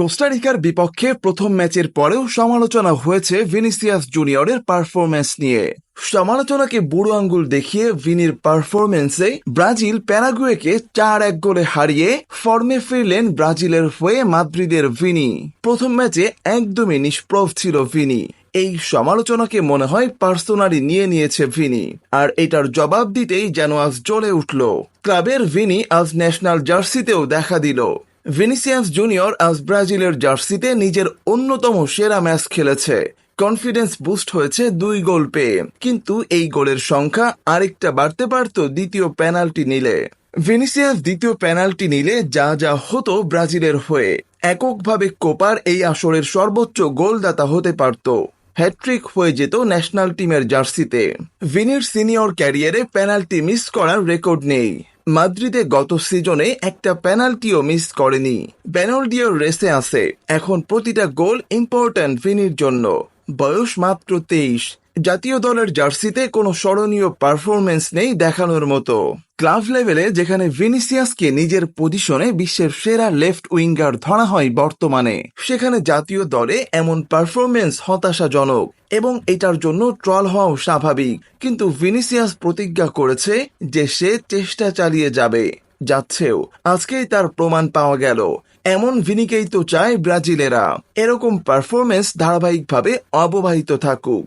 কোস্টারিকার বিপক্ষে প্রথম ম্যাচের পরেও সমালোচনা হয়েছে ভিনিসিয়াস জুনিয়রের পারফরম্যান্স নিয়ে। সমালোচনাকে বুড়ো আঙ্গুল দেখিয়ে ভিনির পারফরমেন্সে ব্রাজিল প্যারাগুয়েকে চার এক গোলে হারিয়ে ফর্মে ফিরলেন ব্রাজিলের হয়ে মাদ্রিদের ভিনি। প্রথম ম্যাচে একদমই নিষ্প্রভ ছিল ভিনি। এই সমালোচনাকে মনে হয় পার্সোনালি নিয়ে নিয়েছে ভিনি। আর এটার জবাব দিতেই যেন আজ জ্বলে উঠল। ক্লাবের ভিনি আজ ন্যাশনাল জার্সিতেও দেখা দিল। ভিনিসিয়াস জুনিয়র আজ ব্রাজিলের জার্সিতে নিজের অন্যতম সেরা ম্যাচ খেলেছে। কনফিডেন্স বুস্ট হয়েছে দুই গোল পেয়ে। কিন্তু এই গোলের সংখ্যা আরেকটা বাড়তে পারত দ্বিতীয় পেনাল্টি নিলে। ভিনিসিয়াস দ্বিতীয় পেনাল্টি নিলে যা যা হতো ব্রাজিলের হয়ে। এককভাবে কোপার এই আসরের সর্বোচ্চ গোলদাতা হতে পারত। হ্যাট্রিক হয়ে যেত ন্যাশনাল টিমের জার্সিতে। ভিনির সিনিয়র ক্যারিয়ারে পেনাল্টি মিস করার রেকর্ড নেই। মাদ্রিদে গত সিজনে একটা পেনাল্টিও মিস করেনি। ব্যানল্ডিওর রেসে আছে। এখন প্রতিটা গোল ইম্পর্ট্যান্ট ফিনির জন্য। বয়স মাত্র তেইশ। জাতীয় দলের জার্সিতে কোনো স্মরণীয় পারফরমেন্স নেই দেখানোর মতো। ক্লাব লেভেলে যেখানে ভিনিসিয়াসকে নিজের পজিশনে বিশ্বের সেরা লেফট উইঙ্গার ধরা হয় বর্তমানে, সেখানে জাতীয় দলে এমন পারফরমেন্স হতাশাজনক এবং এটার জন্য ট্রল হওয়াও স্বাভাবিক। কিন্তু ভিনিসিয়াস প্রতিজ্ঞা করেছে যে সে চেষ্টা চালিয়ে যাবে, যাচ্ছেও। আজকেই তার প্রমাণ পাওয়া গেল। এমন ভিনিকেই তো চায় ব্রাজিলেরা। এরকম পারফরমেন্স ধারাবাহিকভাবে অববাহিত থাকুক।